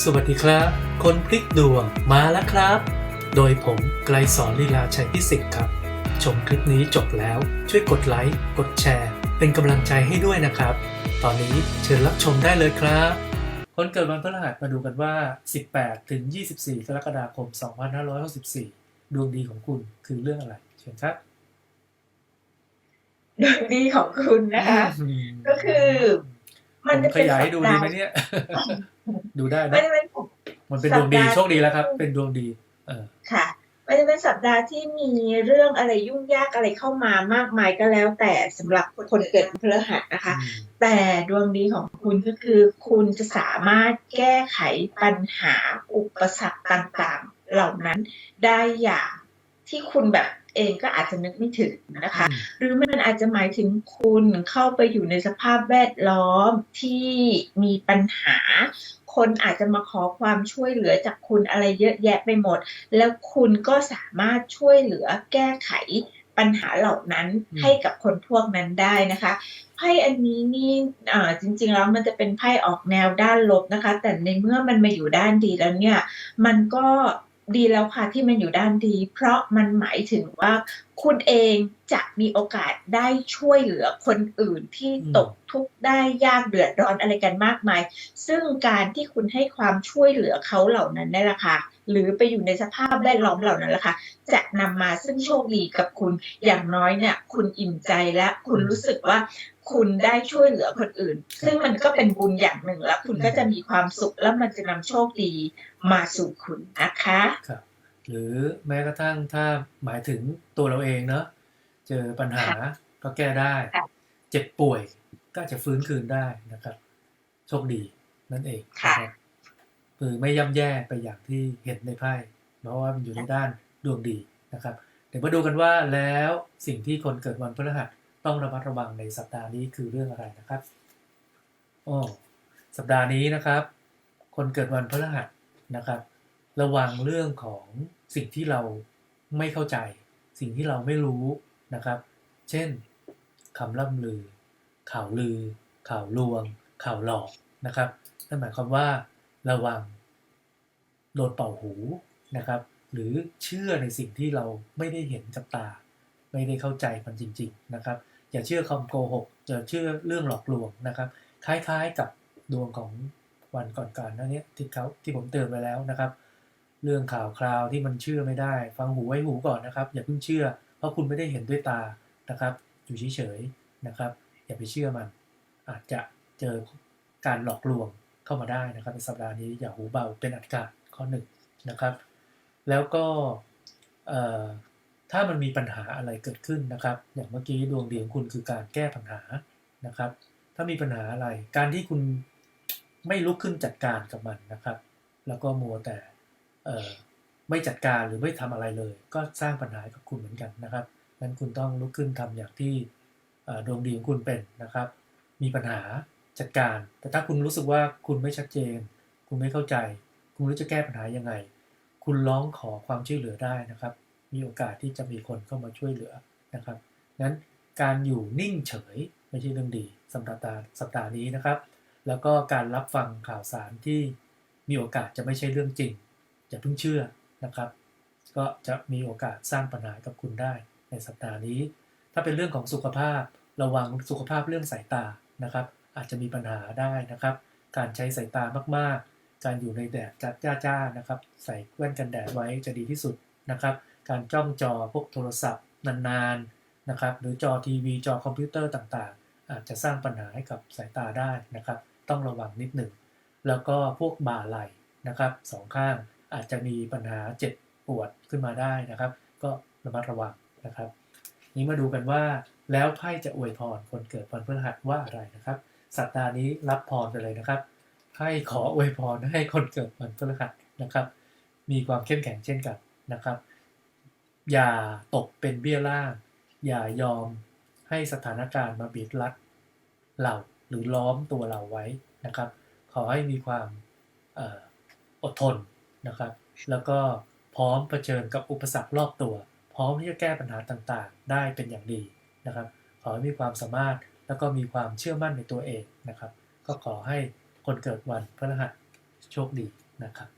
สวัสดีครับ คนพลิกดวงมาแล้วครับ โดยผมไกลสอนลีลาชัยพิสิทธิ์ครับ ชมคลิปนี้จบแล้วช่วยกดไลค์ กดแชร์ เป็นกำลังใจให้ด้วยนะครับ ตอนนี้เชิญรับชมได้เลยครับ คนเกิดวันพฤหัสมาดูกันว่า 18 ถึง 24 กรกฎาคม 2564 ดวงดีของคุณคือเรื่องอะไร เชิญครับ ดวงดีของคุณนะคะ ก็คือ มันผมจะขเป็นยายให้ดูดีไหมสัปดาห์เนี่ย ดูได้มันนะจะเป็นมันเป็นดวงดีสัปดาห์โชคดีแล้วครับ เป็นดวงดี เออค่ะมันจะเป็นสัปดาห์ที่มีเรื่องอะไรยุ่งยากอะไรเข้ามามากมายก็แล้ว แต่สำหรับคนเกิดพฤหัสนะคะอืมแต่ดวงดีของคุณก็คือ คุณจะสามารถแก้ไขปัญหาอุปสรรคต่างๆ เหล่านั้นได้อย่าง ที่คุณแบบเองก็อาจจะนึกไม่ถึงนะคะ หรือมันอาจจะหมายถึงคุณเข้าไปอยู่ในสภาพแวดล้อมที่มีปัญหา คนอาจจะมาขอความช่วยเหลือจากคุณอะไรเยอะแยะไปหมด แล้วคุณก็สามารถช่วยเหลือแก้ไขปัญหาเหล่านั้นอืมให้กับคนพวกนั้นได้นะคะไพ่อันนี้นี่อ่าจริงๆแล้วมันจะเป็นไพ่ออกแนวด้านลบนะคะ แต่ในเมื่อมันมาอยู่ด้านดีแล้วเนี่ย มันก็ ดีแล้วค่ะที่มันอยู่ด้านดี เพราะมันหมายถึงว่าคุณเองจะมีโอกาสได้ช่วยเหลือคนอื่นที่ตกทุกข์ได้ยากเดือดร้อนอะไรกันมากมาย ซึ่งการที่คุณให้ความช่วยเหลือเขาเหล่านั้นนี่แหละค่ะ หรือไปอยู่ในสภาพแวดล้อมเหล่านั้นแหละค่ะ จะนำมาซึ่งโชคดีกับคุณอย่างน้อยเนี่ย คุณอิ่มใจและคุณรู้สึกว่า คุณได้ช่วยเหลือคนอื่น ซึ่งมันก็เป็นบุญอย่างหนึ่งแล้ว คุณก็จะมีความสุขแล้วมันจะนำโชคดีมาสู่คุณนะคะครับหรือแม้กระทั่งถ้าหมายถึงตัวเราเองเนาะเจอปัญหาก็แก้ได้ค่ะเจ็บป่วยก็อาจจะฟื้นคืนได้นะครับ โชคดีนั่นเองค่ะนะครับคือไม่ย่ำแย่ไปอย่างที่เห็นในไพ่เพราะว่ามันอยู่ในด้านดวงดีนะครับ เดี๋ยวมาดูกันว่าแล้วสิ่งที่คนเกิดวันพฤหัส ต้องระมัดระวังในสัปดาห์นี้คือเรื่องอะไรนะครับโอ้สัปดาห์นี้นะครับ คนเกิดวันพฤหัสนะครับ ระวังเรื่องของสิ่งที่เราไม่เข้าใจ สิ่งที่เราไม่รู้นะครับ เช่นคำล่ำลือ ข่าวลือ ข่าวลวง ข่าวหลอกนะครับนั่นหมายความว่าระวังโดนเป่าหูนะครับ หรือเชื่อในสิ่งที่เราไม่ได้เห็นกับตา ไม่ได้เข้าใจมันจริง ๆนะครับ อย่าเชื่อคำโกหกอย่าเชื่อเรื่องหลอกลวงนะครับ คล้ายๆกับดวงของวันก่อนๆนั่นเนี้ยที่เขาที่ผมเตือนไปแล้วนะครับ เรื่องข่าวคราวที่มันเชื่อไม่ได้ ฟังหูไว้หูก่อนนะครับ อย่าเพิ่งเชื่อ เพราะคุณไม่ได้เห็นด้วยตานะครับอยู่เฉยๆนะครับ อย่าไปเชื่อมัน อาจจะเจอการหลอกลวงเข้ามาได้นะครับในสัปดาห์นี้อย่าหูเบาเป็นอันขาดข้อหนึ่งนะครับ แล้วก็ ถ้ามันมีปัญหาอะไรเกิดขึ้นนะครับ อย่างเมื่อกี้ดวงเดีของคุณคือการแก้ปัญหานะครับ ถ้ามีปัญหาอะไร การที่คุณไม่ลุกขึ้นจัดการกับมันนะครับ แล้วก็มัวแต่ไม่จัดการหรือไม่ทำอะไรเลย ก็สร้างปัญหากับคุณเหมือนกันนะครับงั้นคุณต้องลุกขึ้นทำอย่างที่ดวงดีของคุณเป็นนะครับ มีปัญหาจัดการ แต่ถ้าคุณรู้สึกว่าคุณไม่ชัดเจน คุณไม่เข้าใจ คุณรู้จะแก้ปัญหายังไง คุณร้องขอความช่วยเหลือได้นะครับ มีโอกาสที่จะมีคนเข้ามาช่วยเหลือนะครับงั้นการอยู่นิ่งเฉยไม่ใช่เรื่องดีสำหรับตาสัปดาห์นี้นะครับ แล้วก็การรับฟังข่าวสารที่มีโอกาสจะไม่ใช่เรื่องจริงอย่าเพิ่งเชื่อนะครับ ก็จะมีโอกาสสร้างปัญหากับคุณได้ในสัปดาห์นี้ ถ้าเป็นเรื่องของสุขภาพระวังสุขภาพเรื่องสายตานะครับ อาจจะมีปัญหาได้นะครับ การใช้สายตามากๆ การอยู่ในแดดจัดจ้าๆนะครับ ใส่แว่นกันแดดไว้จะดีที่สุดนะครับ การจ้องจอพวกโทรศัพท์นานๆนะครับหรือจอทีวีจอคอมพิวเตอร์ต่างๆ อาจจะสร้างปัญหาให้กับสายตาได้นะครับ ต้องระวังนิดหนึ่ง แล้วก็พวกบ่าไหล่นะครับสองข้างอาจจะมีปัญหาเจ็บปวดขึ้นมาได้นะครับ ก็ระมัดระวังนะครับ นี้มาดูกันว่าแล้วไพ่จะอวยพรคนเกิดวันพฤหัสว่าอะไรนะครับ สัปดาห์นี้รับพรไปเลยนะครับไพ่ขออวยพรให้คนเกิดวันพฤหัสนะครับ มีความเข้มแข็งเช่นกันนะครับ อย่าตกเป็นเบี้ยล่าง อย่ายอมให้สถานการณ์มาบีบรัดเราหรือล้อมตัวเราไว้นะครับ ขอให้มีความออดทนนะครับ แล้วก็พร้อมเผชิญกับอุปสรรครอบตัว พร้อมที่จะแก้ปัญหาต่างๆ ได้เป็นอย่างดีนะครับ ขอให้มีความสามารถแล้วก็มีความเชื่อมั่นในตัวเองนะครับ ก็ขอให้คนเกิดวันพฤหัสโชคดีนะครับ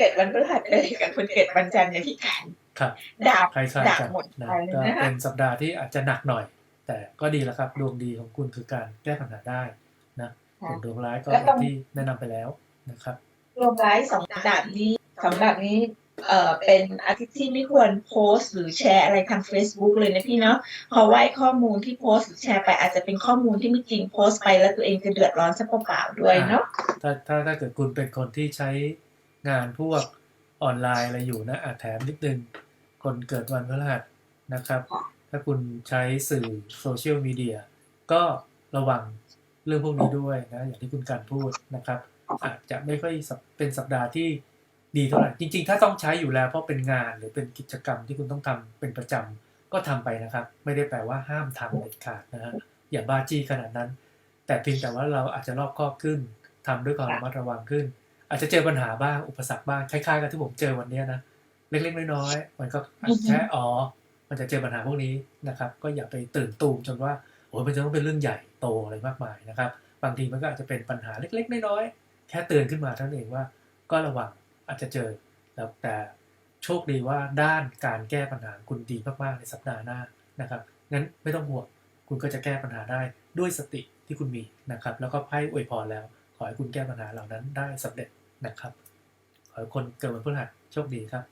เกิดวันพฤหัสเลยกับคนเกิดวันจันทร์เนี่ยที่ขายครับดาบคล้ายดาบๆกันหมดนะไปเลยก็นะคะเป็นสัปดาห์ที่อาจจะหนักหน่อย แต่ก็ดีแล้วครับดวงดีของคุณคือการแก้ปัญหาได้นะส่วนดวงร้ายก็อย่างที่แนะนำไปแล้วนะครับรวมไลฟ์สองดาบนี้สำหรับนี้เอ่อเป็นอาทิตย์ที่ไม่ควรโพสต์หรือแชร์อะไรทาง Facebook เลยนะพี่เนาะเพราะว่าไอ้ข้อมูลที่โพสต์หรือแชร์ไปอาจจะเป็นข้อมูลที่ไม่จริงโพสต์ไปแล้วตัวเองจะเดือดร้อนซะเปล่าๆด้วยเนาะถ้าถ้าถ้าเกิดคุณเป็นคนที่ใช้ งานพวกออนไลน์อะไรอยู่นะอาจแถมนิดนึง คนเกิดวันพฤหัสนะครับ ถ้าคุณใช้สื่อโซเชียลมีเดียก็ระวังเรื่องพวกนี้ด้วยนะ อย่างที่คุณการพูดนะครับ อาจจะไม่ค่อยเป็นสัปดาห์ที่ดีเท่าไหร่จริง ๆ ถ้าต้องใช้อยู่แล้วเพราะเป็นงานหรือเป็นกิจกรรมที่คุณต้องทำเป็นประจำก็ทำไปนะครับ ไม่ได้แปลว่าห้ามทำเด็ดขาดนะฮะอย่าบ้าจี้ขนาดนั้น แต่เพียงแต่ว่าเราอาจจะรอบคอบขึ้นทำด้วยความระมัดระวังขึ้น อาจจะเจอปัญหาบ้างอุปสรรคบ้างคล้ายๆกับที่ผมเจอวันเนี้ยนะเล็กๆน้อยๆมันก็อาจจะแค่อ๋อมันจะเจอปัญหาพวกนี้นะครับ ก็อย่าไปตื่นตูมจนว่าโอ้ยมันจะต้องเป็นเรื่องใหญ่โตอะไรมากมายนะครับ บางทีมันก็อาจจะเป็นปัญหาเล็กๆน้อยๆแค่เตือนขึ้นมาเท่านั้นเองว่า ก็ระวังอาจจะเจอแล้วแต่โชคดีว่าด้านการแก้ปัญหาคุณดีมากๆในสัปดาห์หน้านะครับงั้นไม่ต้องห่วงคุณก็จะแก้ปัญหาได้ด้วยสติที่คุณมีนะครับ แล้วก็ไพ่อวยพรแล้ว ขอให้คุณแก้ปัญหาเหล่านั้นได้สำเร็จ นะครับ ขอให้คนเกิดวันพฤหัสโชคดีครับ